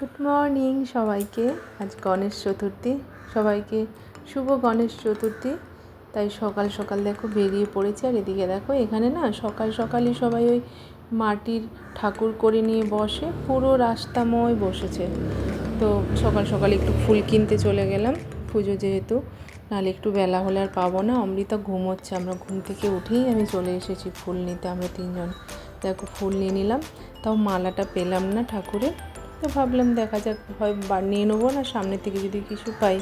Good morning সবাইকে। আজ গণেশ চতুর্থী। সবাইকে শুভ গণেশ চতুর্থী। তাই সকাল সকাল দেখো বেরিয়ে পড়েছে, আর এদিকে দেখো এখানে না সকাল সকালই সবাই ওই মাটির ঠাকুর করে নিয়ে বসে, পুরো রাস্তাময় বসেছে। তো সকাল সকাল একটু ফুল কিনতে চলে গেলাম, পুজো যেহেতু, নাহলে একটু বেলা হলে আর পাবো না। অমৃতা ঘুমোচ্ছে, আমরা ঘুম থেকে উঠেই আমি চলে এসেছি ফুল নিতে, আমরা তিনজন। দেখো ফুল নিয়ে নিলাম, তাও মালাটা পেলাম না ঠাকুরের। তো ভাবলাম দেখা যাক, হয় নিয়ে নেব না, সামনে থেকে যদি কিছু পাই।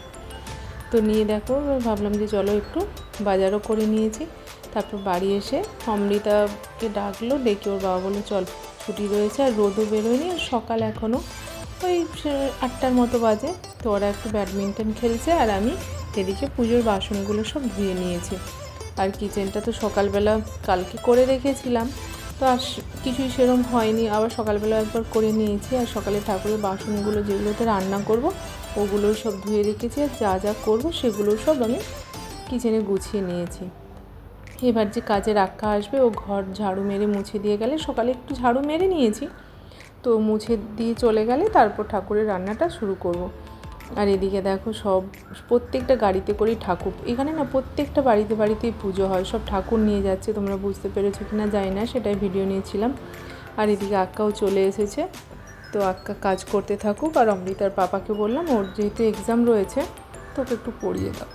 তো নিয়ে দেখো ভাবলাম যে চলো একটু বাজারও করে নিয়েছি। তারপর বাড়ি এসে অমৃতাকে ডাকলো, ডেকে ওর বাবা বলল, চল, ছুটি রয়েছে আর রোদও বেরোয়নি আর সকাল এখনও ওই আটটার মতো বাজে। তো ওরা একটু ব্যাডমিন্টন খেলছে আর আমি এদিকে পুজোর বাসনগুলো সব ধুয়ে নিয়েছি। আর কিচেনটা তো সকালবেলা কালকে করে রেখেছিলাম। তো আর কিছুই সেরম হয়নি। আবার সকালবেলা একবার করে নিয়েছি আর সকালে ঠাকুরের বাসনগুলো যেগুলোতে রান্না করব, ওগুলো সব ধুয়ে রেখেছি আর যা যা করব সেগুলো সব আমি কিচেনে গুছিয়ে নিয়েছি। এবার যে কাজে রাখা আসবে, ও ঘর ঝাড়ু মেরে মুছে দিয়ে গেলে, সকালে একটু ঝাড়ু মেরে নিয়েছি। তো মুছে দিয়ে চলে গেলে তারপর ঠাকুরের রান্নাটা শুরু করব। আর এদিকে দেখো সব, প্রত্যেকটা গাড়িতে করেই ঠাকুর, এখানে না প্রত্যেকটা বাড়িতে বাড়িতেই পুজো হয়, সব ঠাকুর নিয়ে যাচ্ছে, তোমরা বুঝতে পেরেছ কি না জানি না, সেটাই ভিডিও নিয়েছিলাম। আর এদিকে আক্কাও চলে এসেছে, তো আক্কা কাজ করতে থাকুক, আর অমৃতার পাপাকে বললাম, ওর যেহেতু এক্সাম রয়েছে, তোকে একটু পড়িয়ে দাও।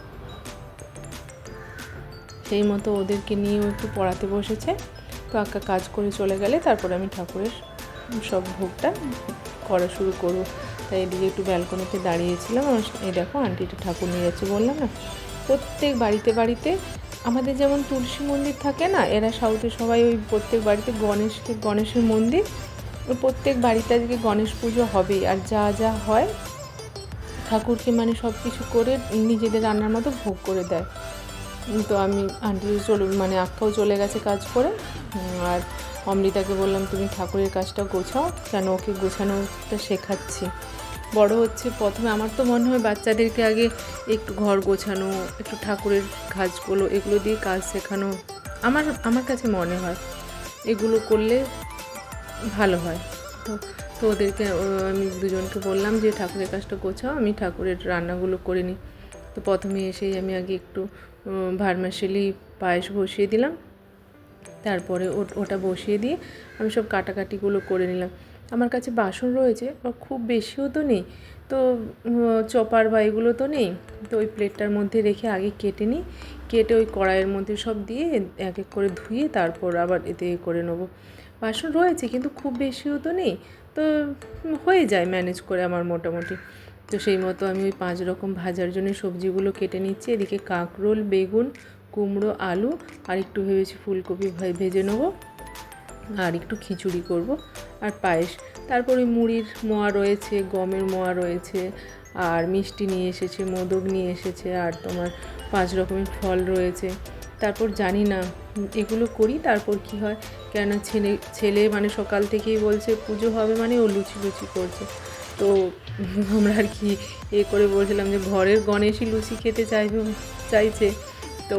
সেই মতো ওদেরকে নিয়েও একটু পড়াতে বসেছে, তো আক্কা কাজ করে চলে গেলে, তারপরে আমি ঠাকুরের সব ভোগটা করা শুরু করব। তাই এদিকে একটু ব্যালকনিতে দাঁড়িয়েছিলাম। এই দেখো, আন্টিটা ঠাকুর নিয়ে যাচ্ছে বললাম না, প্রত্যেক বাড়িতে বাড়িতে আমাদের যেমন তুলসী মন্দির থাকে না, এরা সাউথে সবাই ওই প্রত্যেক বাড়িতে গণেশকে, গণেশের মন্দির প্রত্যেক বাড়িতে আজকে গণেশ পুজো হবেই। আর যা যা হয়, ঠাকুরকে মানে সব কিছু করে নিজেদের রান্নার মতো ভোগ করে দেয়। তো আমি আন্টি চলে মানে আক্কাও চলে গেছে কাজ করে। আর অমৃতাকে বললাম, তুমি ঠাকুরের কাজটা গোছাও, কেন ওকে গোছানোটা শেখাচ্ছি? বড় হচ্ছে প্রথমে। আমার তো মনে হয় বাচ্চাদেরকে আগে একটু ঘর গোছানো, একটু ঠাকুরের কাজগুলো, এগুলো দিয়ে কাজ শেখানো আমার আমার কাছে মনে হয় এগুলো করলে ভালো হয়। তো তো ওদেরকে আমি দুজনকে বললাম যে, ঠাকুরের কাজটা গোছাও, আমি ঠাকুরের রান্নাগুলো করে নিই। তো প্রথমে এসেই আমি আগে একটু ভারমাশালি পায়েস বসিয়ে দিলাম। তারপরে ওটা বসিয়ে দিয়ে আমি সব কাটাকাটিগুলো করে নিলাম। আমার কাছে বাসন রয়েছে আর খুব বেশিও তো নেই। তো চপার বা এগুলো তো নেই। তো ওই প্লেটটার মধ্যে রেখে আগে কেটে নিই। কেটে ওই কড়াইয়ের মধ্যে সব দিয়ে এক এক করে ধুয়ে তারপর আবার এতে করে নেব। বাসন রয়েছে, কিন্তু খুব বেশিও তো নেই। তো হয়ে যায় ম্যানেজ করে আমার মোটামুটি। তো সেই মতো আমি ওই পাঁচ রকম ভাজার জন্য সবজিগুলো কেটে নিচ্ছি। এদিকে কাঁকরোল, বেগুন, কুমড়ো, আলু, আর একটু ভেবেছি ফুলকপি ভেজে নেব। আর একটু খিচুড়ি করব আর পায়েস। তারপর মুড়ির মোয়া রয়েছে, গমের মোয়া রয়েছে, আর মিষ্টি নিয়ে এসেছে, মোদক নিয়ে এসেছে, আর তোমার পাঁচ রকমের ফল রয়েছে। তারপর জানি না, এগুলো করি, তারপর কি হয়? কেননা ছেলে ছেলে মানে সকাল থেকেই বলছে, পুজো হবে মানে ও লুচি লুচি করছে। তো আমরা আর কি এ করে বলছিলাম যে, ঘরের গণেশই লুচি খেতে চাইবে, চাইছে। তো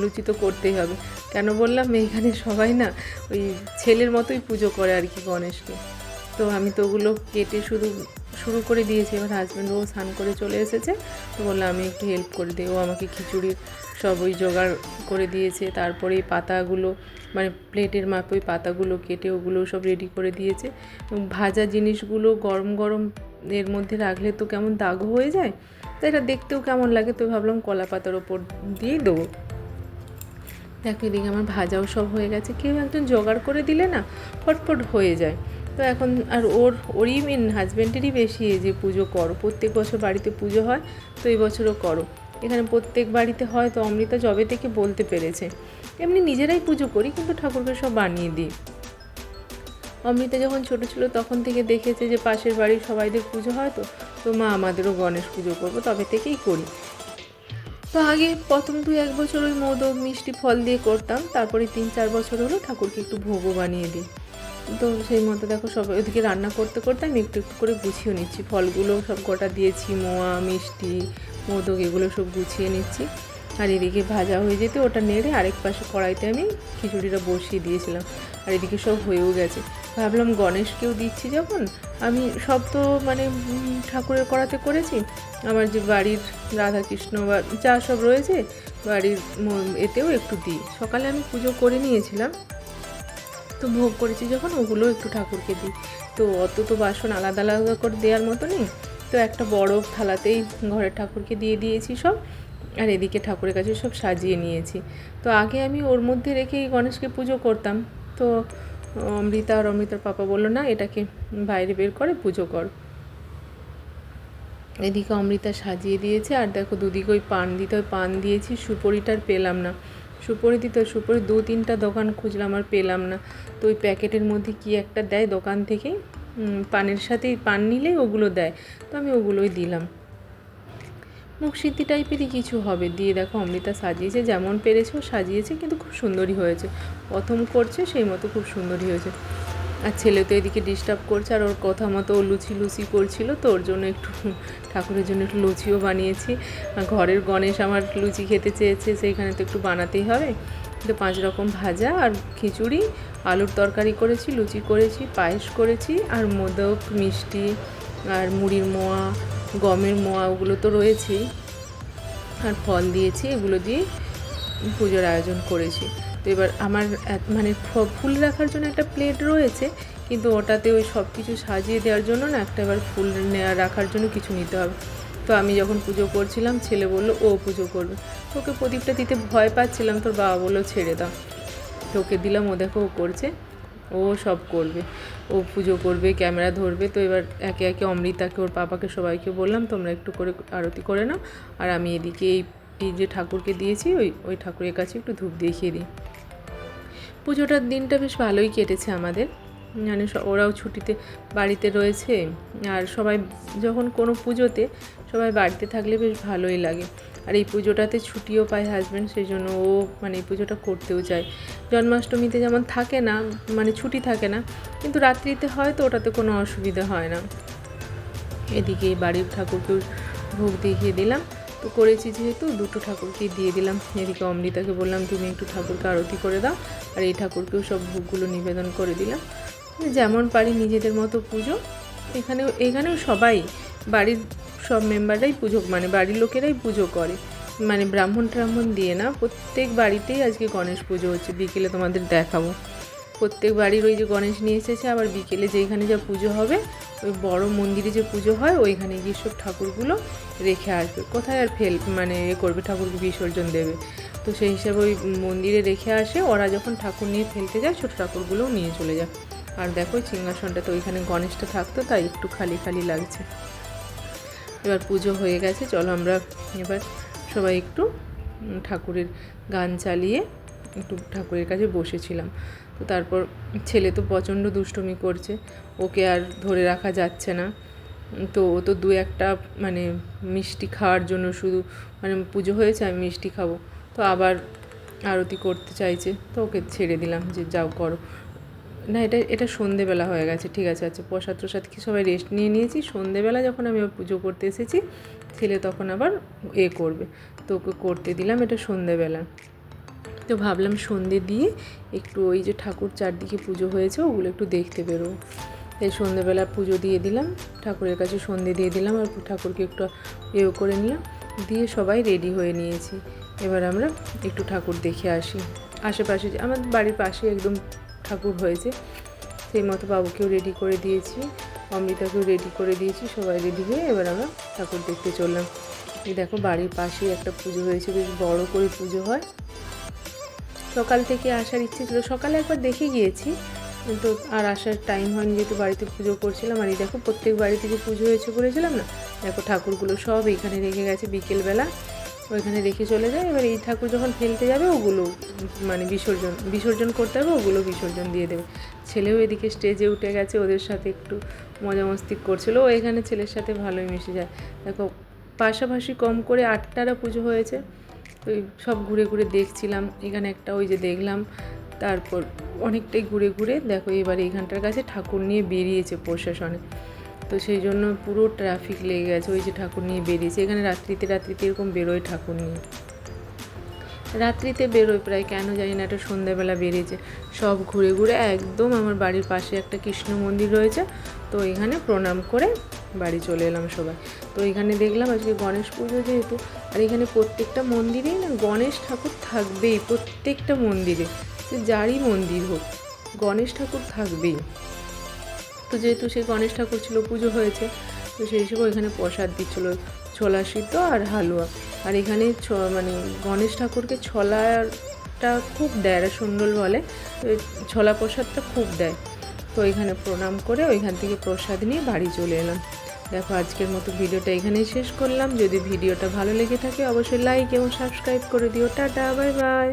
লুচি তো করতেই হবে। কেন বললাম? এইখানে সবাই না ওই ছেলের মতোই পুজো করে আর কি গণেশকে। তো আমি তো ওগুলো কেটে শুধু, শুরু করে দিয়েছি। এবার হাজব্যান্ডও স্নান করে চলে এসেছে। তো বললাম, আমি একটু হেল্প করে দিই ও আমাকে খিচুড়ির সব ওই জোগাড় করে দিয়েছে। তারপরে এই পাতাগুলো মানে প্লেটের মাপে ওই পাতাগুলো কেটে ওগুলো সব রেডি করে দিয়েছে। এবং ভাজা জিনিসগুলো গরম গরম এর মধ্যে রাখলে তো কেমন দাগ হয়ে যায়। তো এটা দেখতেও কেমন লাগে, তো ভাবলাম কলা পাতার ওপর দিয়েই দেবো। দেখো এদিকে আমার ভাজাও সব হয়ে গেছে। কেউ একজন জোগাড় করে দিলে না ফটফট হয়ে যায়। তো এখন আর ওর, ওরই মেন হাজব্যান্ডেরই বেশি যে পুজো করো। প্রত্যেক বছর বাড়িতে পুজো হয়, তো এই বছরও করো। এখানে প্রত্যেক বাড়িতে হয় তো অমৃতা জবে থেকে বলতে পেরেছে। এমনি নিজেরাই পুজো করি, কিন্তু ঠাকুরকে সব বানিয়ে দিই। অমৃতা যখন ছোট ছিল তখন থেকে দেখেছে যে পাশের বাড়ির সবাইদের পুজো হয় তো তো মা আমাদেরও গণেশ পুজো করব, তবে থেকেই করি। তো আগে প্রথম দুই এক বছর ওই মোদক মিষ্টি ফল দিয়ে করতাম, তারপরে তিন চার বছর হলো ঠাকুরকে একটু ভোগও বানিয়ে দিই। তো সেই মতো দেখো সব ওদিকে রান্না করতে করতে আমি একটু একটু করে গুছিয়ে নিচ্ছি। ফলগুলো সব গোটা দিয়েছি, মোয়া, মিষ্টি, মোদক এগুলো সব গুছিয়ে নিচ্ছি। আর এদিকে ভাজা হয়ে যেতে, ওটা নেড়ে আরেক পাশে কড়াইতে আমি খিচুড়িটা বসিয়ে দিয়েছিলাম। আর এদিকে সব হয়েও গেছে। ভাবলাম গণেশকেও দিচ্ছি যখন। আমি সব তো মানে ঠাকুরের কড়াতে করেছি। আমার যে বাড়ির রাধাকৃষ্ণ বা যা সব রয়েছে, বাড়ির এতেও একটু দিই। সকালে আমি পুজো করে নিয়েছিলাম। তো ভোগ করেছি যখন, ওগুলো একটু ঠাকুরকে দিই। তো অত তো বাসন আলাদা আলাদা করে দেওয়ার মতো নেই। তো একটা বড় থালাতেই ঘরের ঠাকুরকে দিয়ে দিয়েছি সব। আর এদিকে ঠাকুরের কাছে সব সাজিয়ে নিয়েছি। তো আগে আমি ওর মধ্যে রেখেই গণেশকে পুজো করতাম। তো অমৃতা আর অমৃতার পাপা বলল না এটাকে বাইরে বের করে পুজো কর। এদিকে অমৃতা সাজিয়ে দিয়েছে আর দেখো দুদিকে ওই পান দিতে ওই পান দিয়েছি সুপরিটার পেলাম না। সুপরি দিতে সুপরি দু তিনটা দোকান খুঁজলাম আর পেলাম না। তো ওই প্যাকেটের মধ্যে কি একটা দেয় দোকান উম, পানের সাথেই পান নিলেই ওগুলো দেয়। তো আমি ওগুলোই দিলাম। সিদ্ধি টাইপেরই কিছু হবে। দিয়ে দেখো, অমৃতা সাজিয়েছে, যেমন পেরেছে ও সাজিয়েছে, কিন্তু খুব সুন্দরই হয়েছে। প্রথম করছে, সেই মতো খুব সুন্দরই হয়েছে। আর ছেলে তো এদিকে ডিস্টার্ব করছে, আর ওর কথা মতো ও লুচি লুচি করছিল, তো ওর জন্য একটু ঠাকুরের জন্য একটু লুচিও বানিয়েছি। ঘরের গণেশ আমার লুচি খেতে চেয়েছে, সেইখানে তো একটু বানাতেই হবে। তো পাঁচ রকম ভাজা আর খিচুড়ি, আলুর তরকারি করেছি, লুচি করেছি, পায়েস করেছি, আর মোদক, মিষ্টি, আর মুড়ির মোয়া গমের মোয়া, ওগুলো তো রয়েছেই। আর ফল দিয়েছি, এগুলো দিয়ে পুজোর আয়োজন করেছি। তো এবার আমার মানে ফুল রাখার জন্য একটা প্লেট রয়েছে, কিন্তু ওটাতে ওই সব কিছু সাজিয়ে দেওয়ার জন্য না একটা এবার ফুল নেওয়া রাখার জন্য কিছু নিতে হবে। তো আমি যখন পুজো করছিলাম, ছেলে বলল, ও পুজো করবে। ওকে প্রদীপটা দিতে ভয় পাচ্ছিলাম, তোর বাবা বলল, ছেড়ে দাও। তো ওকে দিলাম, ও দেখো, ও করছে, ও সব করবে। ও পুজো করবে, ক্যামেরা ধরবে। তো এবার একে একে অমৃতাকে, ওর পাপাকে সবাইকে বললাম, তোমরা একটু করে আরতি করে নাও। আর আমি এদিকে এই এই যে ঠাকুরকে দিয়েছি, ওই ওই ঠাকুরের কাছে একটু ধূপ দেখিয়ে দিই। পুজোটার দিনটা বেশ ভালোই কেটেছে আমাদের। মানে ওরাও ছুটিতে বাড়িতে রয়েছে। আর সবাই যখন কোনো পুজোতে সবাই বাড়িতে থাকলে বেশ ভালোই লাগে। আর এই পুজোটাতে ছুটিও পায় হাজব্যান্ড সেই জন্য ও মানে এই পুজোটা করতেও চায়। জন্মাষ্টমীতে যেমন থাকে না মানে ছুটি থাকে না, কিন্তু রাত্রিতে হয় তো ওটাতে কোনো অসুবিধা হয় না। এদিকে বাড়ির ঠাকুরকেও ভোগ দেখিয়ে দিলাম। তো করেছি যেহেতু, দুটো ঠাকুরকে দিয়ে দিলাম। এদিকে অমৃতাকে বললাম, তুমি একটু ঠাকুরকে আরতি করে দাও। আর এই ঠাকুরকেও সব ভোগগুলো নিবেদন করে দিলাম। যেমন পারি নিজেদের মতো পুজো। এখানেও এখানেও সবাই বাড়ির সব মেম্বাররাই পুজো মানে বাড়ির লোকেরাই পুজো করে। মানে ব্রাহ্মণ ট্রাহ্মণ দিয়ে না, প্রত্যেক বাড়িতেই আজকে গণেশ পুজো হচ্ছে, বিকেলে তোমাদের দেখাবো। প্রত্যেক বাড়ির ওই যে গণেশ নিয়ে এসেছে, আবার বিকেলে যেখানে যা পুজো হবে, ওই বড় মন্দিরে যে পুজো হয়, ওইখানে গিয়ে সব ঠাকুরগুলো রেখে আসবে। কোথায় আর ফেল মানে এ করবে, ঠাকুরকে বিসর্জন দেবে। তো সেই হিসাবে ওই মন্দিরে রেখে আসে, ওরা যখন ঠাকুর নিয়ে ফেলতে যায়, ছোটো ঠাকুরগুলোও নিয়ে চলে যায়। আর দেখো সিংহাসনটা তো ওইখানে গণেশটা থাকতো, তাই একটু খালি খালি লাগছে। এবার পুজো হয়ে গেছে, চলো আমরা এবার সবাই একটু ঠাকুরের গান চালিয়ে একটু ঠাকুরের কাছে বসেছিলাম। তো তারপর ছেলে তো প্রচণ্ড দুষ্টুমি করছে, ওকে আর ধরে রাখা যাচ্ছে না। তো ও তো দু একটা মানে মিষ্টি খাওয়ার জন্য শুধু মানে পুজো হয়েছে, আমি মিষ্টি খাব। তো আবার আরতি করতে চাইছে, তো ওকে ছেড়ে দিলাম যে, যাও করো। না, এটা এটা সন্ধেবেলা হয়ে গেছে, ঠিক আছে আচ্ছা প্রসাদ প্রসাদ কি সবাই রেস্ট নিয়ে নিয়েছি, সন্ধেবেলা যখন আমি পুজো করতে এসেছি, ছেলে তখন আবার এ করবে, তো ওকে করতে দিলাম, এটা সন্ধেবেলা। তো ভাবলাম সন্ধে দিয়ে একটু ওই যে ঠাকুর চারদিকে পুজো হয়েছে, ওগুলো একটু দেখতে বেরোবো। এই সন্ধেবেলা পুজো দিয়ে দিলাম, ঠাকুরের কাছে সন্ধে দিয়ে দিলাম, আর ঠাকুরকে একটু এও করে নিলাম, দিয়ে সবাই রেডি হয়ে নিয়েছি। এবার আমরা একটু ঠাকুর দেখে আসি। আশেপাশে আমাদের বাড়ির পাশে একদম ঠাকুর হয়েছে। সেই মতো বাবুকেও রেডি করে দিয়েছি, অমৃতাকেও রেডি করে দিয়েছি, সবাই রেডি হয়ে এবার আমরা ঠাকুর দেখতে চললাম। এই দেখো বাড়ির পাশেই একটা পুজো হয়েছে, বেশ বড় করে পুজো হয়। সকাল থেকে আসার ইচ্ছে ছিল, সকালে একবার দেখে গিয়েছি, কিন্তু আর আসার টাইম হয়নি যেহেতু বাড়িতে পুজো করছিলাম। আর এই দেখো প্রত্যেক বাড়িতে যে পুজো হয়েছে করেছিলাম না, দেখো ঠাকুরগুলো সব এখানে রেখে গেছে বিকেলবেলা। ওইখানে রেখে চলে যায়। এবার এই ঠাকুর যখন ফেলতে যাবে, ওগুলো মানে বিসর্জন বিসর্জন করতে হবে, ওগুলো বিসর্জন দিয়ে দেবে। ছেলেও এদিকে স্টেজে উঠে গেছে, ওদের সাথে একটু মজা মস্তি করছিল। ও এখানে ছেলের সাথে ভালোই মিশে যায়। দেখো, পাশাপাশি কম করে আটটারা পুজো হয়েছে। তো সব ঘুরে ঘুরে দেখছিলাম। এখানে একটা ওই যে দেখলাম, তারপর অনেকটাই ঘুরে ঘুরে দেখো, এবার এইখানটার কাছে ঠাকুর নিয়ে বেরিয়েছে প্রশাসনে। তো সেই জন্য পুরো ট্রাফিক লেগে গেছে। ওই যে ঠাকুর নিয়ে বেরিয়েছে। এখানে রাত্রিতে রাত্রিতে এরকম বেরোয় ঠাকুর নিয়ে। রাত্রিতে বেরোয় প্রায়, কেন জানি না, একটা সন্ধ্যাবেলা বেরিয়েছে। সব ঘুরে ঘুরে একদম আমার বাড়ির পাশে একটা কৃষ্ণ মন্দির রয়েছে। তো এখানে প্রণাম করে বাড়ি চলে এলাম সবাই। তো এখানে দেখলাম আজকে গণেশ পুজো যেহেতু, আর এখানে প্রত্যেকটা মন্দিরেই না গণেশ ঠাকুর থাকবেই, প্রত্যেকটা মন্দিরে। যারই মন্দির হোক, গণেশ ঠাকুর থাকবেই। তো যেহেতু সেই গণেশ ঠাকুর ছিল, পুজো হয়েছে, তো সেই হিসেবে ওইখানে প্রসাদ দিচ্ছিল, ছোলা সিদ্ধ আর হালুয়া। আর এখানে ছ- মানে গণেশ ঠাকুরকে ছলাটা খুব দেয় সুন্দর বলে। ছোলা প্রসাদটা খুব দেয়। তো এখানে প্রণাম করে ওইখান থেকে প্রসাদ নিয়ে বাড়ি চলে এলাম। দেখো আজকের মতো ভিডিওটা এখানেই শেষ করলাম। যদি ভিডিওটা ভালো লেগে থাকে, অবশ্যই লাইক এবং সাবস্ক্রাইব করে দিও। Tata bye bye